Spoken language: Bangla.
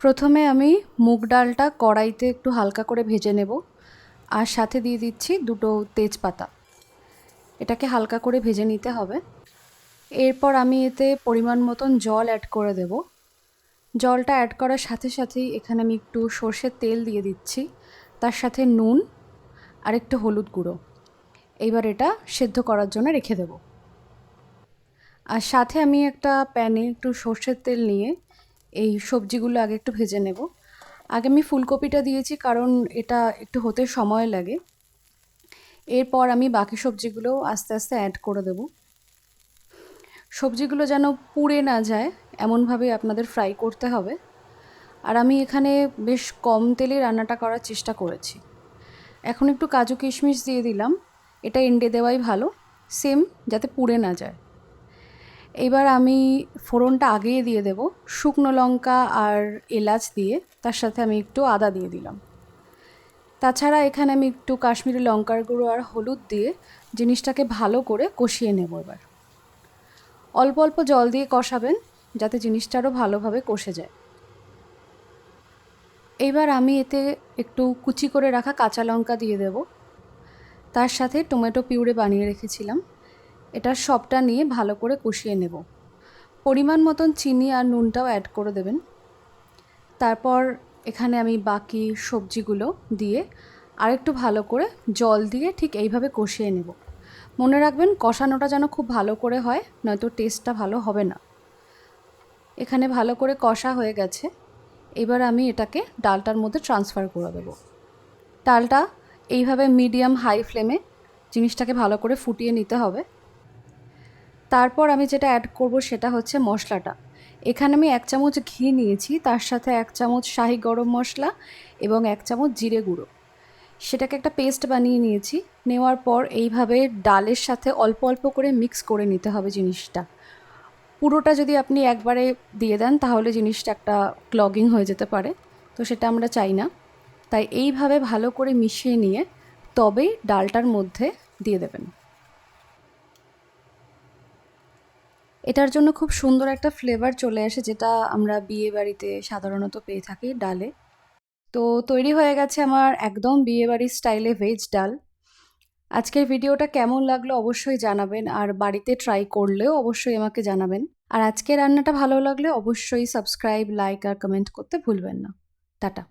প্রথমে আমি মুগ ডালটা কড়াইতে একটু হালকা করে ভেজে নেব আর সাথে দিয়ে দিচ্ছি দুটো তেজপাতা। এটাকে হালকা করে ভেজে নিতে হবে। এরপর আমি এতে পরিমাণ মতন জল অ্যাড করে দেব। জলটা অ্যাড করার সাথে সাথেই এখানে আমি একটু সর্ষের তেল দিয়ে দিচ্ছি। তার সাথে নুন আর একটু হলুদ গুঁড়ো। এইবার এটা সেদ্ধ করার জন্য রেখে দেব। আর সাথে আমি একটা প্যানে একটু সর্ষের তেল নিয়ে এই সবজিগুলো আগে একটু ভেজে নেব। আগে আমি ফুলকপিটা দিয়েছি কারণ এটা একটু হতে সময় লাগে। এরপর আমি বাকি সবজিগুলো আস্তে আস্তে অ্যাড করে দেব। সবজিগুলো যেন পুড়ে না যায়, এমনভাবে আপনাদের ফ্রাই করতে হবে। আর আমি এখানে বেশ কম তেলে রান্নাটা করার চেষ্টা করেছি। এখন একটু কাজু কিশমিশ দিয়ে দিলাম। এটা এন্ডে দেওয়াই ভালো। সেম যাতে পুড়ে না যায়। এবার আমি ফোড়নটা আগেই দিয়ে দেব, শুকনো লঙ্কা আর এলাচ দিয়ে, তার সাথে আমি একটু আদা দিয়ে দিলাম। তাছাড়া এখানে আমি একটু কাশ্মীরি লঙ্কার গুঁড়ো আর হলুদ দিয়ে জিনিসটাকে ভালো করে কষিয়ে নেব এবার। অল্প অল্প জল দিয়ে কষাবেন, যাতে জিনিসটা আরও ভালোভাবে কষে যায়। এইবার আমি এতে একটু কুচি করে রাখা কাঁচা লঙ্কা দিয়ে দেব। তার সাথে টমেটো পিউরে বানিয়ে রেখেছিলাম। এটা সবটা নিয়ে ভালো করে কষিয়ে নেব। পরিমাণ মতন চিনি আর নুনটাও অ্যাড করে দেবেন। তারপর এখানে আমি বাকি সবজিগুলো দিয়ে আরেকটু ভালো করে জল দিয়ে ঠিক এইভাবে কষিয়ে নেব। মনে রাখবেন কষানোটা যেন খুব ভালো করে হয়, নয়তো টেস্টটা ভালো হবে না। এখানে ভালো করে কষা হয়ে গেছে। এবার আমি এটাকে ডালটার মধ্যে ট্রান্সফার করে দেবো। ডালটা এইভাবে মিডিয়াম হাই ফ্লেমে জিনিসটাকে ভালো করে ফুটিয়ে নিতে হবে। তারপর আমি যেটা অ্যাড করব সেটা হচ্ছে মশলাটা। এখানে আমি এক চামচ ঘি নিয়েছি, তার সাথে এক চামচ শাহি গরম মশলা এবং এক চামচ জিরে গুঁড়ো। সেটাকে একটা পেস্ট বানিয়ে নিয়েছি, নেওয়ার পর এইভাবে ডালের সাথে অল্প অল্প করে মিক্স করে নিতে হবে জিনিসটা। পুরোটা যদি আপনি একবারে দিয়ে দেন, তাহলে জিনিসটা একটা ক্লগিং হয়ে যেতে পারে, তো সেটা আমরা চাই না। তাই এইভাবে ভালো করে মিশিয়ে নিয়ে তবেই ডালটার মধ্যে দিয়ে দেবেন। এটার জন্য খুব সুন্দর একটা ফ্লেভার চলে আসে যেটা আমরা বিয়ে বাড়িতে সাধারণত পেয়ে থাকি ডালে। তো তৈরি হয়ে গেছে আমার একদম বিয়ে বাড়ির স্টাইলে ভেজ ডাল। আজকের ভিডিওটা কেমন লাগল অবশ্যই জানাবেন, আর বাড়িতে ট্রাই করলেও অবশ্যই আমাকে জানাবেন। আর আজকের রান্নাটা ভালো লাগলে অবশ্যই সাবস্ক্রাইব লাইক আর কমেন্ট করতে ভুলবেন না। টাটা।